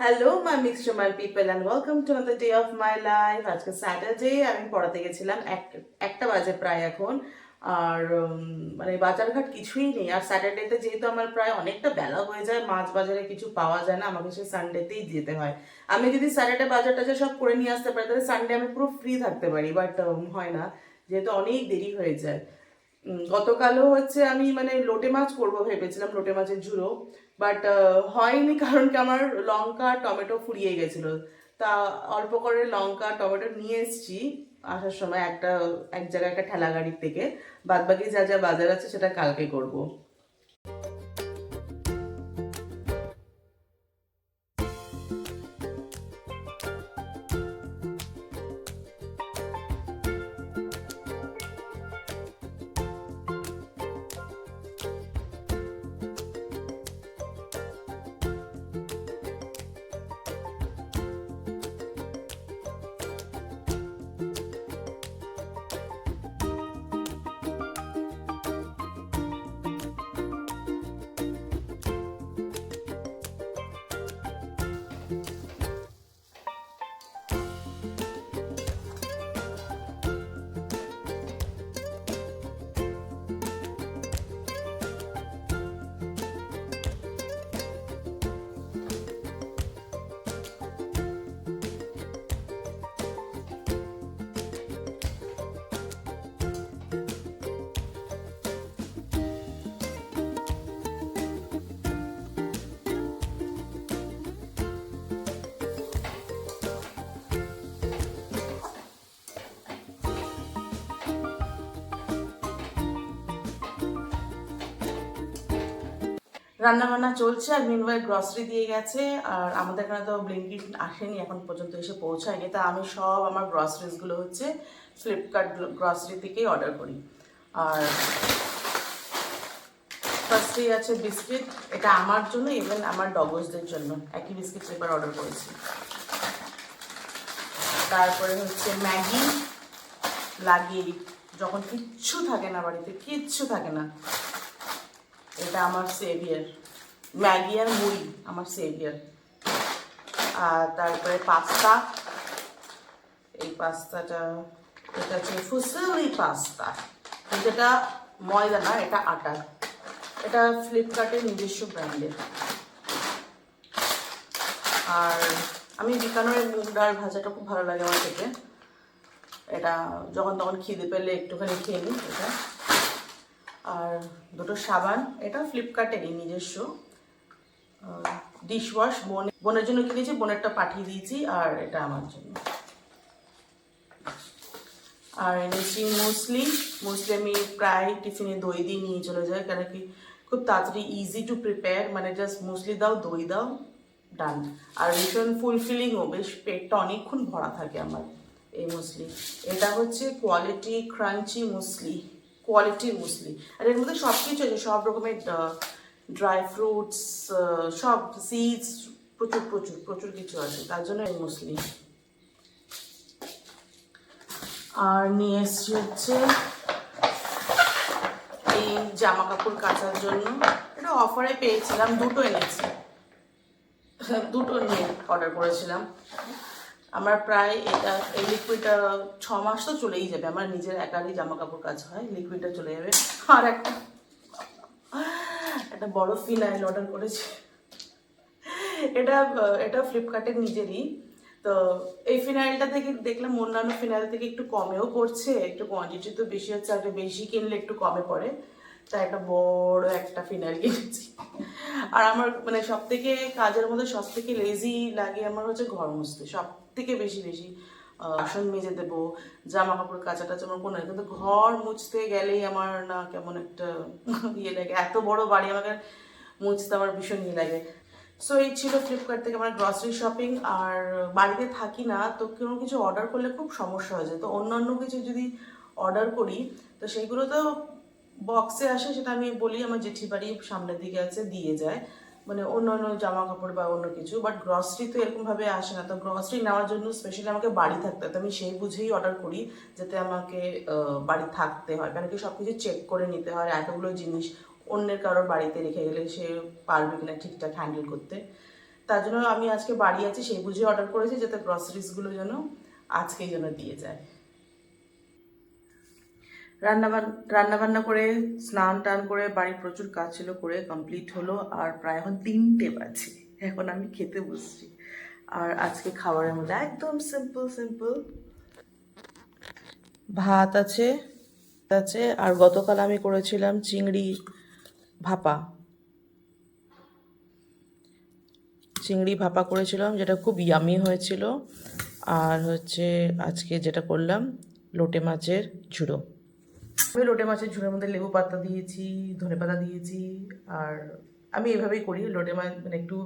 Hello my mixed my people and welcome to the day of my life আজকে Saturday আমি পড়াতে গেছিলাম এক- একটা বাজে প্রায় এখন। আর মানে বাজারঘাট কিছুই নেই। আর স্যাটারডেতে যেহেতু আমার প্রায় অনেকটা বেলা হয়ে যায়, মাছ বাজারে কিছু পাওয়া যায় না, আমাকে সেই সানডেতেই যেতে হয়। আমি যদি স্যাটারডে বাজার টাজার সব করে নিয়ে আসতে পারি, তাহলে সানডে আমি পুরো ফ্রি থাকতে পারি বাট হয় না, যেহেতু অনেক দেরি হয়ে যায়। গতকালও হচ্ছে আমি মানে লোটে মাছ করব ভেবেছিলাম, লোটে মাছের ঝুড়ো। বাট হয়নি কারণ কি আমার লঙ্কা, টমেটো ফুরিয়ে গেছিল। তা অল্প করে লঙ্কা, টমেটো নিয়ে এসেছি আসার সময় একটা, এক জায়গায় একটা ঠেলা গাড়ির থেকে। বাদবাকি যা যা বাজার আছে সেটা কালকে করব। রান্না বান্না চলছে, আর মিনওয়াই গ্রসারি দিয়ে গেছে, আর আমাদের এখানে তো ব্লিঙ্কিট আসেনি এখন পর্যন্ত এসে পৌঁছায়নি, তা আমি সব আমার গ্রসারিজগুলো হচ্ছে ফ্লিপকার্ট গ্রসারি থেকেই অর্ডার করি। আর ফার্স্টেই আছে বিস্কিট এটা আমার জন্য ইভেন আমার ডগসদের জন্য, একই বিস্কিট এবার অর্ডার করেছি। তারপরে হচ্ছে ম্যাগি লাগিয়ে যখন কিচ্ছু থাকে না বাড়িতে, কিচ্ছু থাকে না। এটা আমার সেভিয়ার ম্যাগি আর মুড়ি, আমার সেভিয়ার আর তারপরে পাস্তা। এই পাস্তাটা, এটা হচ্ছে ফুসলি পাস্তা। যেটা ময়দা না, এটা আটা। এটা ফ্লিপকার্টের নিজস্ব ব্র্যান্ডের আর আমি বিকানোরের মুগ ভাজাটা খুব ভালো লাগে আমার খেতে। এটা যখন তখন খিদে পেলে একটুখানি খেয়ে নিই, এটা। আর দুটো সাবান, এটা ফ্লিপকার্টেরই নিজস্ব। ডিশ ওয়াশ বোন, বোনের জন্য কিনেছি বোনেরটা পাঠিয়ে দিয়েছি, আর এটা আমার জন্য। আর এনেছি মুসলি মুসলি আমি প্রায় টিফিনে দই দিয়ে নিয়ে চলে যাই, কেন কি খুব তাড়াতাড়ি ইজি টু প্রিপেয়ার মানে জাস্ট মুসলি দাও, দই দাও ডান আর ভীষণ ফুলফিলিংও বেশ পেটটা অনেকক্ষণ ভরা থাকে আমার এই মুসলি এটা হচ্ছে কোয়ালিটি ক্রাঞ্চি মুসলি কোয়ালিটির মুসলি আর এর মধ্যে সব কিছু আছে, সব রকমের ড্রাই ফ্রুটস সব সিডস প্রচুর প্রচুর প্রচুর কিছু আছে। তার জন্য এই মুসলি আর নিয়ে এসছি হচ্ছে এই জামা কাপড় কাচার জন্য। এটা অফারে পেয়েছিলাম, দুটো এনেছি। দুটো নিয়ে অর্ডার করেছিলাম। আমার প্রায় এটা, এই লিকুইডটা ছ মাস তো চলেই যাবে। আমার নিজের একারই জামা কাপড় কাজ হয় লিকুইডটা চলে যাবে। আর একটা একটা বড় ফিনাইল অর্ডার করেছি। এটা এটা ফ্লিপকার্টের নিজেরই। তো এই ফিনাইলটা থেকে দেখলাম অন্যান্য ফিনাইল থেকে একটু কমেও পড়ছে একটু কোয়ান্টিটি তো বেশি হচ্ছে আর বেশি কিনলে একটু কমে পড়ে। তাই একটা বড় একটা ফিনাইল কিনেছি। আর আমার মানে সব থেকে কাজের মধ্যে সব থেকে লেজি লাগে আমার হচ্ছে ঘর মুছতে, সব থেকে বেশি বেশি আসন মেজে দেবো জামা কাপড় কাচা টাচা আমার কোনো কিন্তু ঘর মুছতে গেলেই আমার না কেমন একটা ইয়ে লাগে। এত বড় বাড়ি আমাকে মুছতে আমার ভীষণ ইয়ে লাগে। সো এই ছিল ফ্লিপকার্ট থেকে আমার গ্রসারি শপিং আর বাড়িতে থাকি না, তো কোনো কিছু অর্ডার করলে খুব সমস্যা হয়ে যায়। তো অন্যান্য কিছু যদি অর্ডার করি, তো সেইগুলো তো বক্সে আসে, সেটা আমি বলি, আমার জেঠি বাড়ি সামনের দিকে আছে, দিয়ে যায়। মানে অন্য অন্য জামা কাপড় বা অন্য কিছু বাট গ্রসারি তো এরকম ভাবে আসে না। তো গ্রসারি নেওয়ার জন্য স্পেশালি আমাকে বাড়ি থাকতে হয়। তো আমি সেই বুঝেই অর্ডার করি যাতে আমাকে বাড়ি থাকতে হয়। কারণ কি সব কিছু চেক করে নিতে হয়, এতগুলো জিনিস অন্যের কারোর বাড়িতে রেখে গেলে সে পারবে কিনা ঠিকঠাক হ্যান্ডেল করতে। তার জন্য আমি আজকে বাড়ি আছি, সেই বুঝে অর্ডার করেছি যাতে গ্রসারিসগুলো যেন আজকেই যেন দিয়ে যায়। রান্না রান্নাবান্না করে, স্নান টান করে, বাড়ির প্রচুর কাজ ছিল করে কমপ্লিট হলো, আর প্রায় এখন তিনটে বাজে। এখন আমি খেতে বসছি। আর আজকে খাবারের মধ্যে একদম সিম্পল সিম্পল ভাত আছে আছে, আর গতকাল আমি করেছিলাম চিংড়ি ভাপা। চিংড়ি ভাপা করেছিলাম, যেটা খুব ইয়ামি হয়েছিল। আর হচ্ছে আজকে যেটা করলাম, লোটে মাছের ঝুড়ো। আমি লোটে মাছের ঝোলের মধ্যে লেবু পাতা দিয়েছি, ধনে পাতা দিয়েছি, আর আমি এভাবেই করি। লোটে মাছ মানে একটু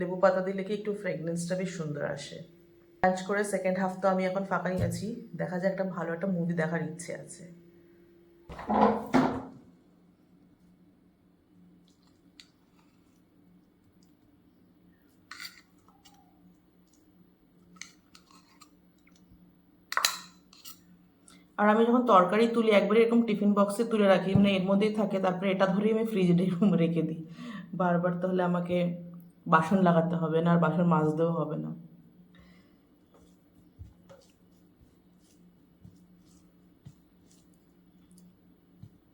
লেবু পাতা দিলে কি একটু ফ্রেগনেন্সটা বেশ সুন্দর আসে। লাঞ্চ করে সেকেন্ড হাফ তো আমি এখন ফাঁকাই আছি। দেখা যায় একটা ভালো একটা মুভি দেখার ইচ্ছে আছে। আর আমি যখন তরকারি তুলি একবারে এরকম টিফিন বক্সে তুলে রাখি মানে এর মধ্যেই থাকে, তারপরে এটা ধরেই আমি ফ্রিজে রেখে দিই। বারবার তাহলে আমাকে বাসন লাগাতে হবে না, আর বাসন মাজতেও হবে না।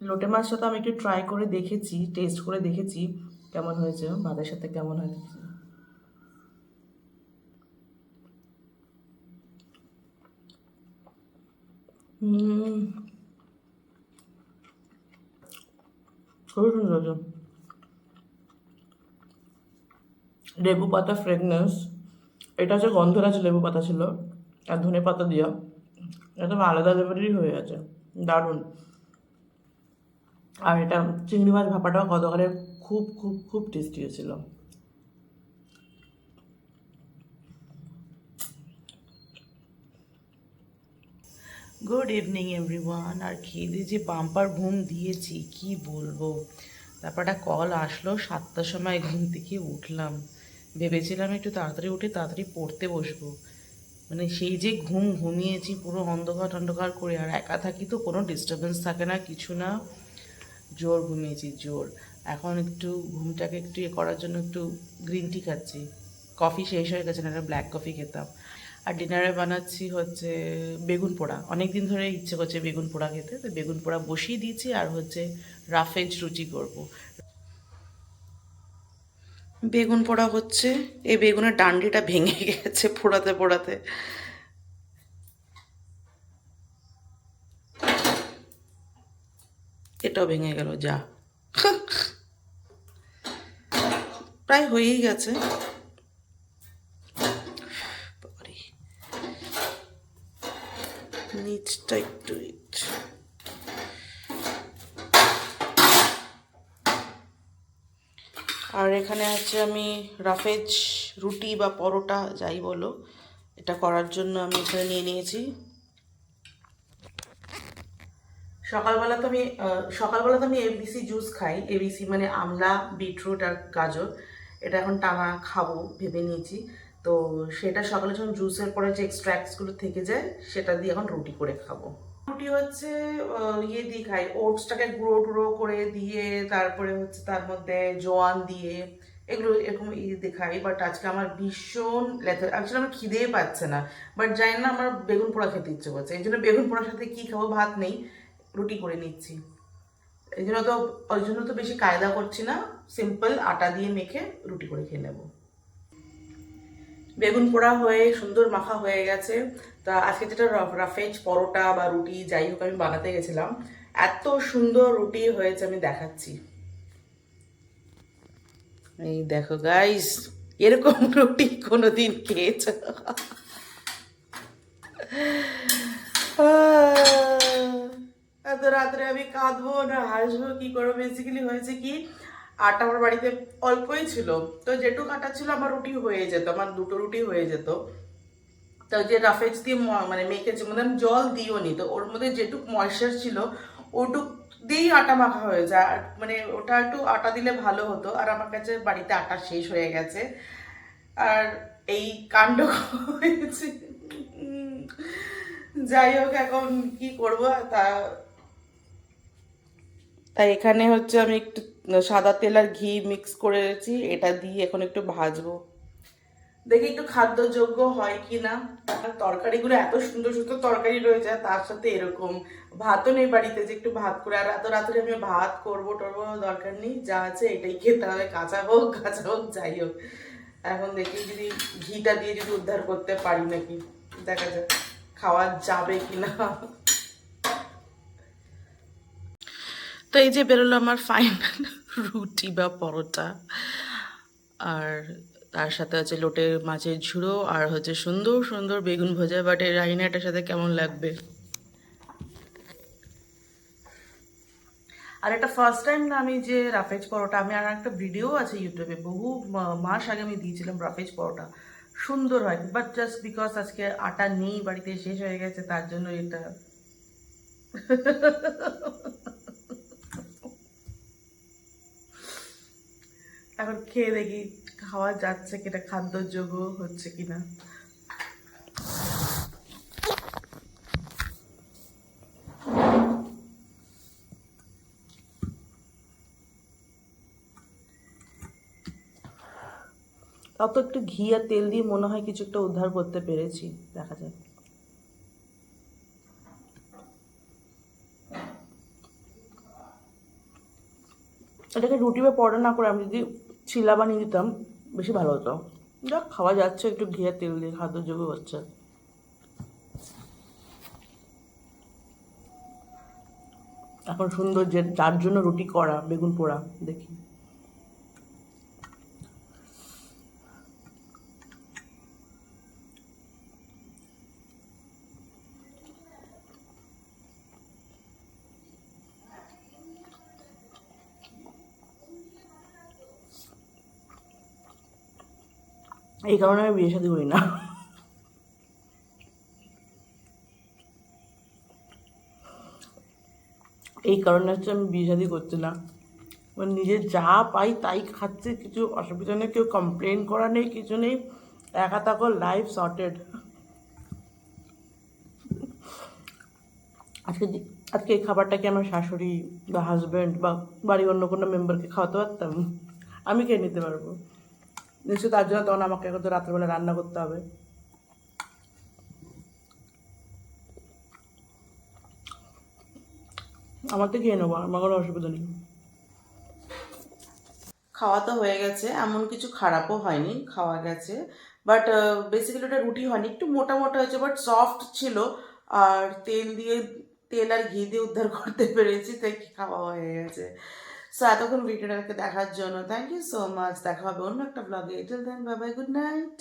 লোটে মাছটা তো আমি একটু ট্রাই করে দেখেছি টেস্ট করে দেখেছি, কেমন হয়েছে, ভাতের সাথে কেমন হয়েছে? খুবই লেবু পাতা ফ্রেগনেন্স এটা হচ্ছে গন্ধরাজ লেবু পাতা ছিল। আর ধনে পাতা দিয়া। একদম আলাদা লেভেলেরই হয়ে গেছে। দারুণ। আর এটা চিংড়ি মাছ ভাপাটাও গতকালে খুব খুব খুব টেস্টি হয়েছিল। গুড ইভিনিং এভরিওয়ান আর খেয়ে যে বাম্পার ঘুম দিয়েছি, কি বলব? একটা কল আসলো, সাতটার সময় ঘুম থেকে উঠলাম। ভেবেছিলাম একটু তাড়াতাড়ি উঠে তাড়াতাড়ি পড়তে বসবো। মানে সেই যে ঘুম ঘুমিয়েছি, পুরো অন্ধকার অন্ধকার করে, আর একা থাকি তো কোনো ডিস্টারবেন্স থাকে না, কিছু না। জোর ঘুমিয়েছি, জোর। এখন একটু ঘুমটাকে একটু ইয়ে করার জন্য একটু গ্রিন টি খাচ্ছি। কফি শেষ হয়ে গেছে না ব্ল্যাক কফি খেতাম। আর ডিনারে বানাচ্ছি হচ্ছে বেগুন পোড়া। অনেক দিন ধরে ইচ্ছে করছে বেগুন পোড়া খেতে, তো বেগুন পোড়া বসিয়ে দিয়েছি আর হচ্ছে রাফেজ রুটি করব। বেগুন পোড়া হচ্ছে, এই বেগুনের ডান্ডিটা ভেঙে গেছে পোড়াতে পোড়াতে। এটাও ভেঙে গেল, যা। প্রায় হয়েই গেছে। নিচটা একটু। আর এখানে আছে আমি রাফেজ রুটি বা পরোটা যাই বলো, এটা করার জন্য আমি এখানে নিয়ে নিয়েছি। সকালবেলা তো আমি সকালবেলা তো আমি এবিসি জুস খাই। এবিসি মানে আমলা বিটরুট আর গাজর। এটা এখন টানা খাব, ভেবে নিয়েছি। তো সেটা সকালে যখন জুসের পরে যে এক্সট্র্যাক্টসগুলো থেকে যায়, সেটা দিয়ে এখন রুটি করে খাব। রুটি হচ্ছে ইয়ে দিয়ে খাই ওটসটাকে গুঁড়ো টুড়ো করে দিয়ে, তারপরে হচ্ছে তার মধ্যে জোয়ান দিয়ে, এগুলো এরকম ইয়ে খাই। বাট আজকে আমার ভীষণ অ্যাকচুয়ালি আমার খিদেই পাচ্ছে না। বাট জানি না, আমার বেগুন পোড়া খেতে ইচ্ছে করছে। এই জন্য বেগুন পোড়ার সাথে কী খাব ভাত নেই, রুটি করে নিচ্ছি। এই জন্য তো, ওই জন্য তো বেশি কায়দা করছি না সিম্পল আটা দিয়ে মেখে রুটি করে খেয়ে নেব। বেগুন পোড়া হয়ে সুন্দর মাখা হয়ে গেছে। তা আজকে যেটা রাফেজ পরোটা বা রুটি যাই হোক আমি বানাতে গেছিলাম। এত সুন্দর রুটি হয়েছে আমি দেখাচ্ছি। এই দেখো গাইস এরকম রুটি কোনোদিন খেয়েছো? এত রাত্রে আমি কাঁদবো না, হাসবো, কি করব? বেসিক্যালি হয়েছে কি আটা আমার বাড়িতে অল্পই ছিল। তো যেটুকু আটা ছিল আমার রুটি হয়ে যেত, আমার দুটো রুটি হয়ে যেত। তো যে রাফেজ দিয়ে মানে মেখেছে মানে আমি জল দিও নি তো ওর মধ্যে যেটুক ময়শ্চার ছিল, ওটুক দিয়েই আটা মাখা হয়ে যায়। মানে ওটা একটু আটা দিলে ভালো হতো, আর আমার কাছে বাড়িতে আটা শেষ হয়ে গেছে। আর এই কাণ্ড হয়েছে যাই হোক, এখন কি করব? তা, তাই এখানে হচ্ছে আমি একটু সাদা তেল আর ঘি মিক্স করেছি, এটা দিয়ে এখন একটু ভাজবো। দেখি একটু খাদ্যযোগ্য হয় কি না তরকারিগুলো এত সুন্দর সুন্দর তরকারি রয়েছে তার সাথে এরকম ভাতও নেই বাড়িতে যে একটু ভাত করে। আর এত রাত্রে আমি ভাত করব টরবো দরকার নেই, যা আছে এটাই খেতে হবে, কাঁচা হোক কাঁচা হোক, যাই হোক। এখন দেখি যদি ঘিটা দিয়ে যদি উদ্ধার করতে পারি নাকি। দেখা যাক, খাওয়া যাবে কি না তো এই যে বেরোলো আমার ফাইনাল রুটি বা পরোটা। আর তার সাথে হচ্ছে লোটে মাছের ঝুড়ো আর হচ্ছে সুন্দর সুন্দর বেগুন ভাজা। বাট এই রাইনাটার সাথে কেমন লাগবে? আর এটা ফার্স্ট টাইম না আমি যে রাফেজ পরোটা, আমি আর একটা ভিডিও আছে ইউটিউবে বহু মাস আগে আমি দিয়েছিলাম রাফেজ পরোটা। সুন্দর হয় বাট জাস্ট বিকজ আজকে আটা নেই, বাড়িতে শেষ হয়ে গেছে, তার জন্য এটা। এখন খেয়ে দেখি খাওয়া যাচ্ছে কিনা খাদ্যযোগ্য হচ্ছে কিনা। তাও তো একটু ঘি আর তেল দিয়ে মনে হয় কিছু একটা উদ্ধার করতে পেরেছি, দেখা যাক। এটাকে রুটি বা পরোটা না করে আমি যদি চিলা বানিয়ে দিতাম, বেশি ভালো হতো। যাক, খাওয়া যাচ্ছে, একটু ঘিয়ে তেল দিয়ে খাদ্য যোগ হচ্ছে। এখন সুন্দর যে, যার জন্য রুটি করা, বেগুন পোড়া, দেখি। এই কারণে আমি বিয়ে শাদী করি না। এই কারণে হচ্ছে আমি বিয়ে শাদী করছি না। মানে নিজে যা পাই তাই খাচ্ছে, কিছু অসুবিধা নেই, কেউ কমপ্লেন করা নেই, কিছু নেই, একা তাকো লাইফ সর্টেড আজকে আজকে এই খাবারটাকে আমার শাশুড়ি বা হাজব্যান্ড বা বাড়ির অন্য কোনো মেম্বারকে খাওয়াতে পারতাম? আমি খেয়ে নিতে পারব। নিশ্চয় তার জন্য তখন আমাকে এখন তো রাত্রেবেলা রান্না করতে হবে। আমার তো খেয়ে নেব, আমার কোনো অসুবিধা নেই। খাওয়া তো হয়ে গেছে, এমন কিছু খারাপও হয়নি, খাওয়া গেছে। বাট বেসিক্যালি ওটা রুটি হয়নি, একটু মোটা মোটা হয়েছে বাট সফট ছিল। আর তেল দিয়ে, তেল আর ঘি দিয়ে উদ্ধার করতে পেরেছি, তাই খাওয়া হয়ে গেছে। সো এতক্ষণ ভিডিওটাকে দেখার জন্য থ্যাংক ইউ সো মাচ দেখা হবে অন্য একটা ব্লগে till then bye bye good night